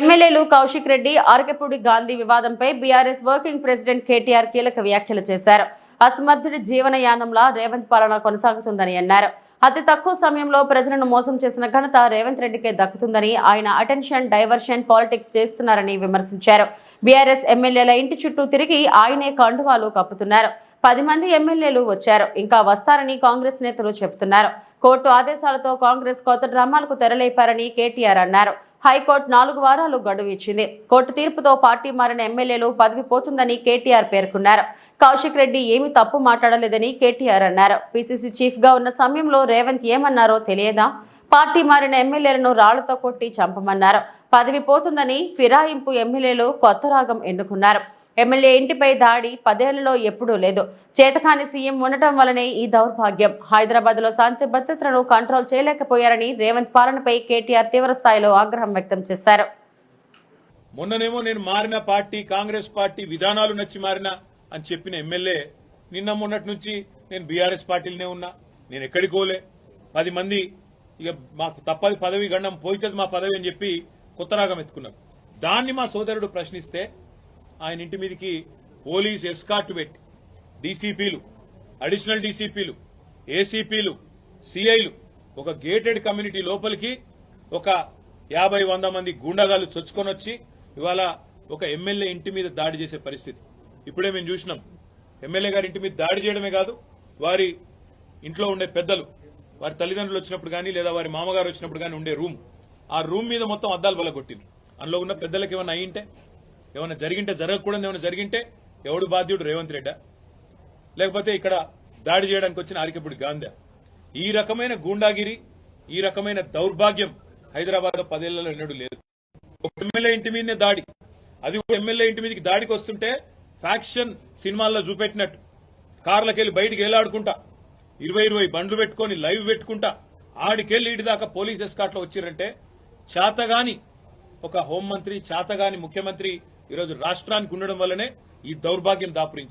ఎమ్మెల్యేలు కౌశిక్ రెడ్డి ఆర్కెపూడి గాంధీ వివాదంపై BRS working president KTR కీలక వ్యాఖ్యలు చేశారు. అసమర్థుడి జీవనయానంలా రేవంత్ పాలన కొనసాగుతుందని అన్నారు. అతి తక్కువ సమయంలో ప్రజలను మోసం చేసిన ఘనత రేవంత్ రెడ్డికే దక్కుతుందని ఆయన అటెన్షన్ డైవర్షన్ పాలిటిక్స్ చేస్తున్నారని విమర్శించారు. బీఆర్ఎస్ ఎమ్మెల్యేల ఇంటి చుట్టూ తిరిగి ఆయనే కండువాలు కప్పుతున్నారు. పది మంది ఎమ్మెల్యేలు వచ్చారు. ఇంకా వస్తారని కాంగ్రెస్ నేతలు చెబుతున్నారు. కోర్టు ఆదేశాలతో కాంగ్రెస్ కొత్త డ్రామాలకు తెరలేపారని కేటీఆర్ అన్నారు. హైకోర్టు నాలుగు వారాలు గడువు ఇచ్చింది. కోర్టు తీర్పుతో పార్టీ మారిన ఎమ్మెల్యేలు పదవి పోతుందని కేటీఆర్ పేర్కొన్నారు. కౌశిక్ రెడ్డి ఏమి తప్పు మాట్లాడలేదని కేటీఆర్ అన్నారు. పిసిసి చీఫ్గా ఉన్న సమయంలో రేవంత్ ఏమన్నారో తెలియదా? పార్టీ మారిన ఎమ్మెల్యేలను రాళ్ళతో కొట్టి చంపమన్నారు. పదవి పోతుందని ఫిరాయింపు ఎమ్మెల్యేలు కొత్త రాగం ఎన్నుకున్నారు. ఎమ్మెల్యే ఇంటిపై దాడి పదేళ్ళలో ఎప్పుడూ లేదు. చేతకాని సీఎం ఉండటం వలనే ఈ దౌర్భాగ్యం. హైదరాబాద్లో శాంతి భద్రతలను కంట్రోల్ చేయలేకపోయారని రేవంత్ పాలనపై కేటీఆర్ తీవ్ర స్థాయిలో ఆగ్రహం వ్యక్తం చేశారు. మొన్ననేమో నేను మారిన పార్టీ కాంగ్రెస్ పార్టీ విధానాలు నచ్చి మారిన అని చెప్పిన ఎమ్మెల్యే నిన్న మొన్నటి నుంచి నేను బీఆర్ఎస్ పార్టీలోనే ఉన్నా. నేను ఎక్కడికోలే పది మంది ఇక మాకు తప్పది పదవి గండం పోయితుంది మా పదవి అని చెప్పి కొత్త రాగం ఎత్తుకున్నారు. దాన్ని మా సోదరుడు ప్రశ్నిస్తే ఆయన ఇంటి మీదకి పోలీస్ ఎస్కార్ట్ పెట్టి డీసీపీలు అడిషనల్ డీసీపీలు ఏసీపీలు సిఐలు ఒక గేటెడ్ కమ్యూనిటీ లోపలికి ఒక యాభై వంద మంది గూండాగాలు చొచ్చుకొని వచ్చి ఇవాళ ఒక ఎమ్మెల్యే ఇంటి మీద దాడి చేసే పరిస్థితి. ఇప్పుడే మేము చూసినాం. ఎమ్మెల్యే గారి ఇంటి మీద దాడి చేయడమే కాదు వారి ఇంట్లో ఉండే పెద్దలు వారి తల్లిదండ్రులు వచ్చినప్పుడు కానీ లేదా వారి మామగారు వచ్చినప్పుడు కానీ ఉండే రూమ్. ఆ రూమ్ మీద మొత్తం అద్దాలు బల అందులో ఉన్న పెద్దలకు ఏమైనా అయ్యింటే ఏమైనా జరిగింటే జరగకూడదు ఏమైనా జరిగింటే ఎవడు బాధ్యుడు? రేవంత్ రెడ్డా. లేకపోతే ఇక్కడ దాడి చేయడానికి వచ్చిన ఆరికప్పుడు గాంధీ. ఈ రకమైన గూండాగిరి ఈ రకమైన దౌర్భాగ్యం హైదరాబాద్ పదేళ్ళలో ఎన్నడూ లేదు. ఒక ఎమ్మెల్యే ఇంటి మీదనే దాడి. అది ఎమ్మెల్యే ఇంటి మీదకి దాడికి వస్తుంటే ఫ్యాక్షన్ సినిమాల్లో చూపెట్టినట్టు. కార్లకెళ్ళి బయటికి ఏలాడుకుంటా ఇరవై ఇరవై బండ్లు పెట్టుకొని లైవ్ పెట్టుకుంటా. ఆడికెళ్ళి ఇటు దాకా పోలీస్ ఎస్కాట్లో వచ్చిరంటే చేతగాని ఒక హోంమంత్రి చేతగాని ముఖ్యమంత్రి ఈరోజు రాష్ట్రానికి ఉండడం వల్లనే ఈ దౌర్భాగ్యం దాపురించి